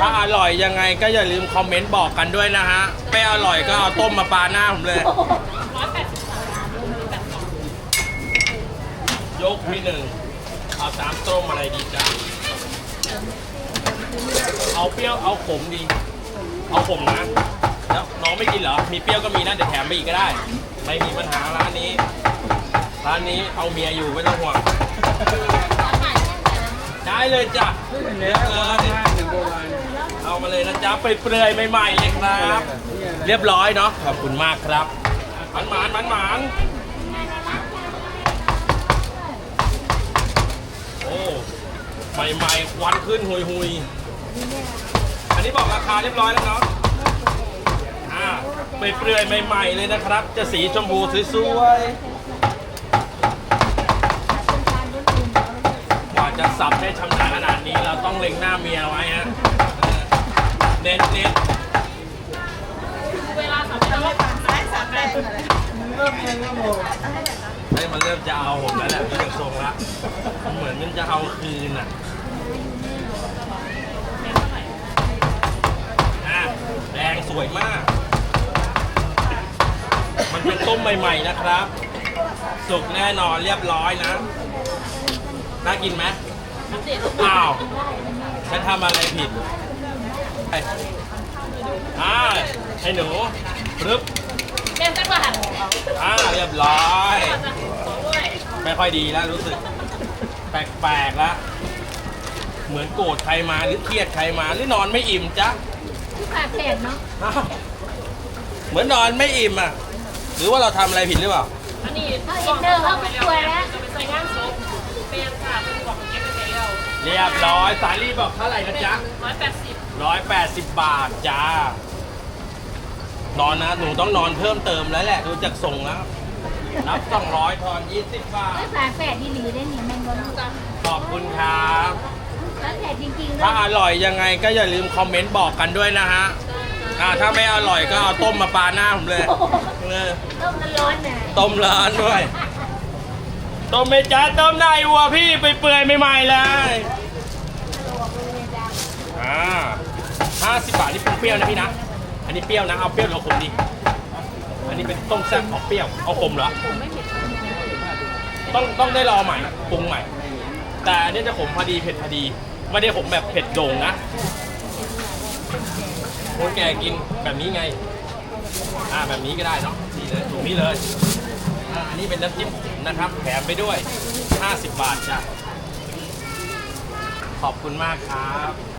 ถ้าอร่อยยังไงก็อย่าลืมคอมเมนต์บอกกันด้วยนะฮะไม่อร่อยก็เอาต้มมาปาหน้าผมเลย ยกที่หนึ่งเอาสามต้มอะไรดีจ๊ะเอาเปรี้ยวเอาขมดี เอาขมนะ แล้วน้องไม่กินเหรอ มีเปรี้ยวก็มีนะเดี๋ยวแถมไปอีกก็ได้ ไม่มีปัญหาร้านนี้ ร้านนี้เอาเมียอยู่ไม่ต้องห่วง ได้เลยจ้ะเนื้อเกิน เอามาเลยนะจ๊ะไปเปลือยใหม่ๆเลยครับ เรียบร้อยเนาะขอบคุณมากครับหมันหมานหมันหมานโอ้ใหม่ๆควันขึ้นหุยหุยอันนี้บอกราคาเรียบร้อยแล้วเนาะอ่าไปเปลือยใหม่ๆเลยนะครับ จะสีชมพูสวยๆกว่าจะสับได้ชำนาญขนาดนี้เราต้องเล็งหน้าเมียไว้ฮะ เออเน้นเน้นเวลาสับจะไม่ผ่านซ้ายสับได้ให้มันเริ่มจะเอาผมแล้วแหละดูจากทรงละเหมือนมันจะเอาคืนอะอะแดงสวยมาก มันเป็นต้มใหม่ๆนะครับ สุกแน่นอนเรียบร้อยนะ น่ากินไหมอ้าวฉันทำอะไรผิดไอ้อ่าให้หนูรึบเล่นสักบาทอ่าเรียบร้อย ไม่ค่อยดีแล้วรู้สึก แปลกๆแล้ว เหมือนโกรธใครมาหรือเครียดใครมาหรือนอนไม่อิ่มจ๊ะปากแตกเนาะอ้าวเหมือนนอนไม่อิ่มอะ หรือว่าเราทำอะไรผิดหรือเปล่า อันนี้เอ็นเดอร์เขาก็กลัวแล้ว ไปใส่งานศพเป็นค่ะ เรียบร้อย สาลี่บอกเท่าไหร่นะจ๊ะร้อยแปดสิบร้อยแปดสิบบาทจ้านอนนะ หนูต้องนอนเพิ่มเติมแล้วแหละดูจากส่งแล้วรับสองร้อยทอนยี่สิบบาทไม่ปากแตกดีหลีได้เนี่ยแมงบอลขอบคุณครับปากแตกจริงๆเลถ้ายอร่อยยังไงก็อย่าลืมคอมเมนต์บอกกันด้วยนะฮะอ่าถ้าไม่อร่อยก็เอาต้มมาปาหน้าผมเลยเออต้มร้อนๆน่ะต้มร้อนด้วย ต้มไม่จ้าต้มได้วัวพี่ไปเปื่อยใหม่ๆเลยอ่าห้าสิบบาทนี่เป็นเปรี้ยวนะพี่นะ อันนี้เปรี้ยวนะ เอาเปรี้ยวหรือเอาขมดี อันนี้เป็นต้มแซ่บเอาเปรี้ยว เอาขมเหรอ ต้องต้องได้รอใหม่ปรุงใหม่ แต่อันนี้จะขมพอดีเผ็ดพอดี ไม่ได้ขมแบบเผ็ดโด่งนะคนแก่กินแบบนี้ไง อ่าแบบนี้ก็ได้เนาะนี่เลยตรงนี้เลย อ่าอันนี้เป็นน้ำจิ้มนะครับ แถมไปด้วย 50 บาทจ้ะ ขอบคุณมากครับ